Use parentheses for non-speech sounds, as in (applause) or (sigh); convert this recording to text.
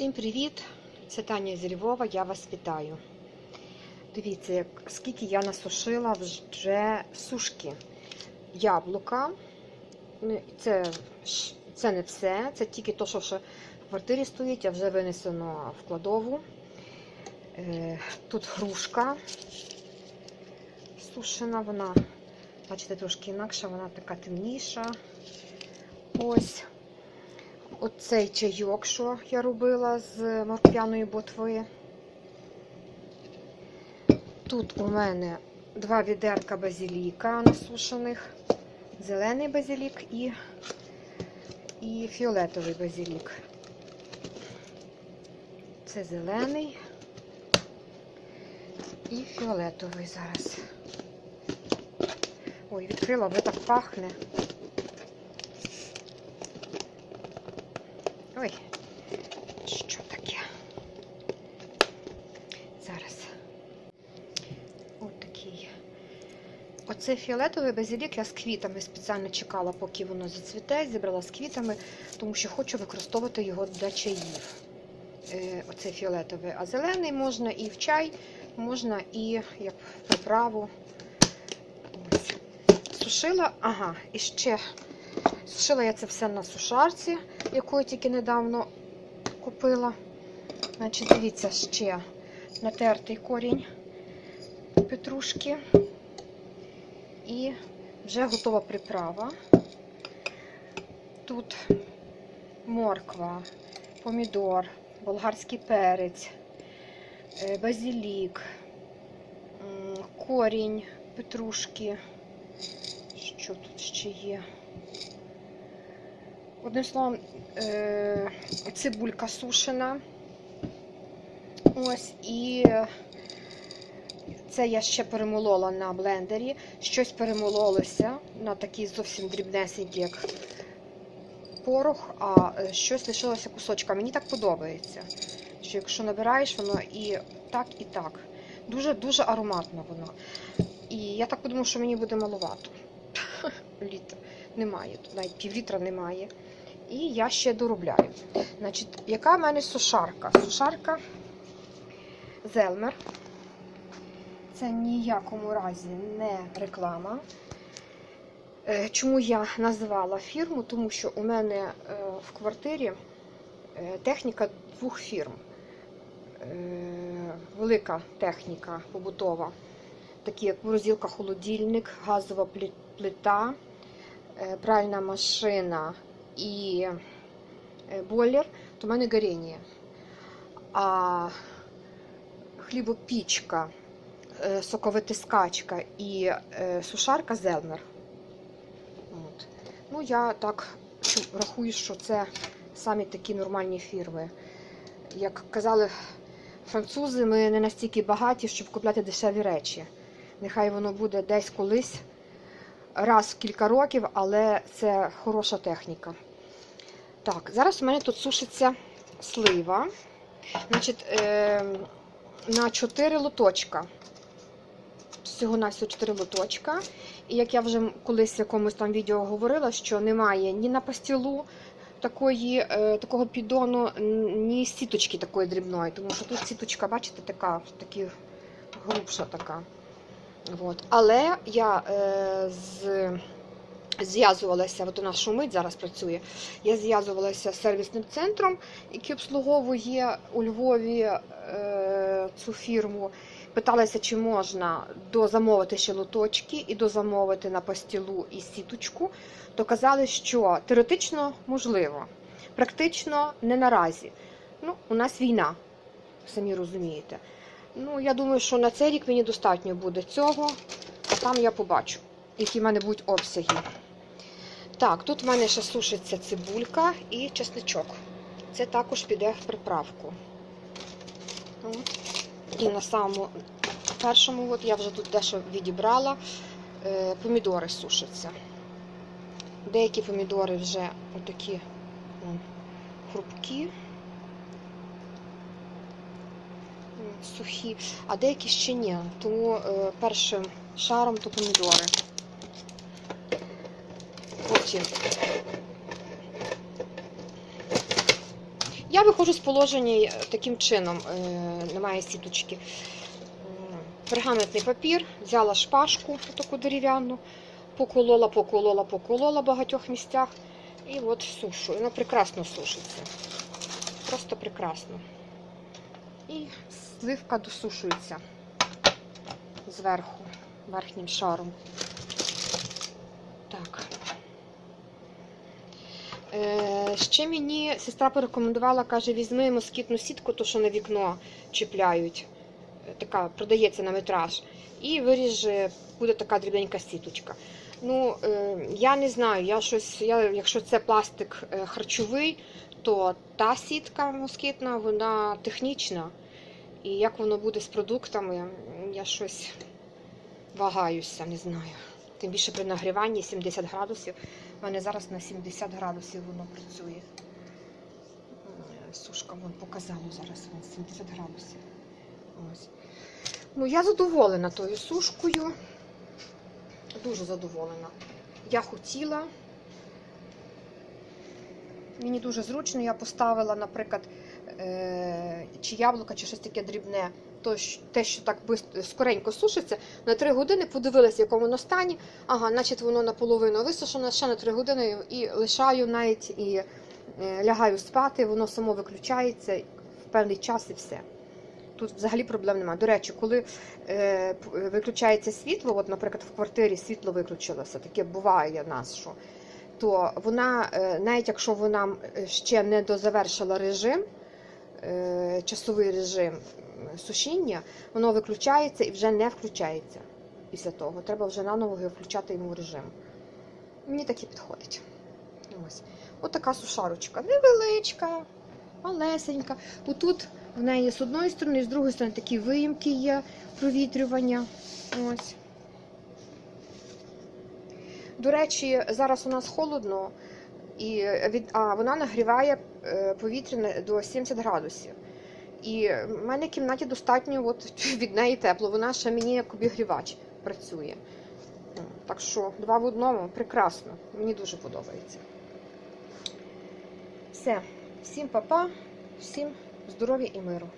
Всім привіт! Це Таня зі Львова, я вас вітаю. Дивіться, як, скільки я насушила вже сушки. Яблука. Ну, Це, це не все, це тільки те, що ще в квартирі стоїть, а вже винесено в кладову. Е, Тут грушка сушена, вона, бачите, трошки інакша, вона така темніша. Ось. Оцей чайок, що я робила з морквяної ботви. Тут у мене два відерка базиліка насушених, зелений базилік і, і фіолетовий базилік. Це зелений і фіолетовий зараз. Ой, відкрила, вже так пахне. Ой, що таке? Зараз. Ось такий. Оце фіолетовий базилік я з квітами спеціально чекала, поки воно зацвіте, зібрала з квітами, тому що хочу використовувати його для чаїв. Е, Оце фіолетовий. А зелений можна і в чай, можна і як приправу. Сушила, ага, і ще сушила я це все на сушарці яку я тільки недавно купила. Значить, дивіться, ще натертий корінь петрушки. І вже готова приправа. Тут морква, помідор, болгарський перець, е, базилік, корінь петрушки. Що тут ще є? Одним словом, е, цибулька сушена. Ось, і це я ще перемолола на блендері. Щось перемололося на такий зовсім дрібнесенький, як порох, а е, щось лишилося кусочка. Мені так подобається. Що якщо набираєш, воно і так, і так. Дуже-дуже ароматно воно. І я так подумала, що мені буде маловато. (laughs) Літр немає, тут навіть півлітра немає. І я ще доробляю. Значить, яка в мене сушарка? Сушарка Зелмер. Це ніякому разі не реклама. Е, Чому я назвала фірму? Тому що у мене е, в квартирі е, техніка двох фірм. Велика техніка побутова, такі як морозилка, холодильник, газова плита, е, пральна машина і е, бойлер, то в мене горіння. А хлібопічка, е, соковитискачка і сушарка Зелмер. От. Ну, я так рахую, що це самі такі нормальні фірми. Як казали французи, ми не настільки багаті, щоб купляти дешеві речі. Нехай воно буде десь колись раз в кілька років, але це хороша техніка. Так, зараз у мене тут сушиться слива. Значить, е, на 4 лоточка. Всього на всього 4 лоточка. І як я вже колись в якомусь там відео говорила, що немає ні на пастілу такої, е, такого піддону, ні сіточки такої дрібної. Тому що тут сіточка, бачите, така, такі грубша така. От. Але я е, з, зв'язувалася, от у нас шумить, зараз працює. Я зв'язувалася з сервісним центром, який обслуговує у Львові е, цю фірму. Питалася, чи можна дозамовити ще лоточки і дозамовити на пастілу і сіточку. То казали, що теоретично можливо, практично не наразі. Ну, у нас війна, самі розумієте. Ну, я думаю, що на цей рік мені достатньо буде цього, а там я побачу, які в мене будуть обсяги. Так, тут в мене ще сушиться цибулька і чесничок. Це також піде в приправку. От. І на самому першому, от я вже тут дещо відібрала, е, помідори сушаться. Деякі помідори вже отакі хрупкі. Сухі, а деякі ще ні. Тому е, першим шаром то помідори. Потім Я виходжу з положення е, таким чином, е, немає сіточки. Пергаментний папір, взяла шпажку таку дерев'яну, поколола, поколола, поколола в багатьох місцях. І от сушу. Воно прекрасно сушиться. Просто прекрасно. І сливка досушується зверху, верхнім шаром. Так. Е, ще мені сестра порекомендувала, каже, візьми москітну сітку, то що на вікно чіпляють. Е, Така продається на метраж. І виріж, е, буде така дрібненька сіточка. Ну, е, я не знаю, я щось, я, якщо це пластик е, харчовий, то та сітка москітна, вона технічна. І як воно буде з продуктами, я щось вагаюся, не знаю. Тим більше при нагріванні 70 градусів. У мене зараз на 70 градусів воно працює. Сушка вон показала зараз вон 70 градусів. Ось. Ну, я задоволена тою сушкою. Дуже задоволена. Я хотіла. Мені дуже зручно, я поставила, наприклад, чи яблука, чи щось таке дрібне, то, те, що так скоренько сушиться, на 3 години подивилася, в якому воно стані. Ага, значить воно наполовину висушено, ще на 3 години і лишаю навіть і е, лягаю спати, воно само виключається в певний час і все. Тут взагалі проблем немає. До речі, коли е, виключається світло, от, наприклад, в квартирі світло виключилося, таке буває нас, що то вона, е, навіть якщо вона е, ще не дозавершила режим, е, часовий режим сушіння, воно виключається і вже не включається після того. Треба вже наново включати йому режим. Мені таке підходить. Ось. От сушарочка. Невеличка, малесенька. Отут в неї з одної сторони, з другої сторони такі виїмки є, провітрювання. Ось. До речі, зараз у нас холодно, і від, а вона нагріває е, повітря до 70 градусів. І в мене в кімнаті достатньо от, (laughs) від неї тепло. Вона ще мені як обігрівач працює. Так що два в одному прекрасно. Мені дуже подобається. Все. Всім па-па, всім здоров'я і миру.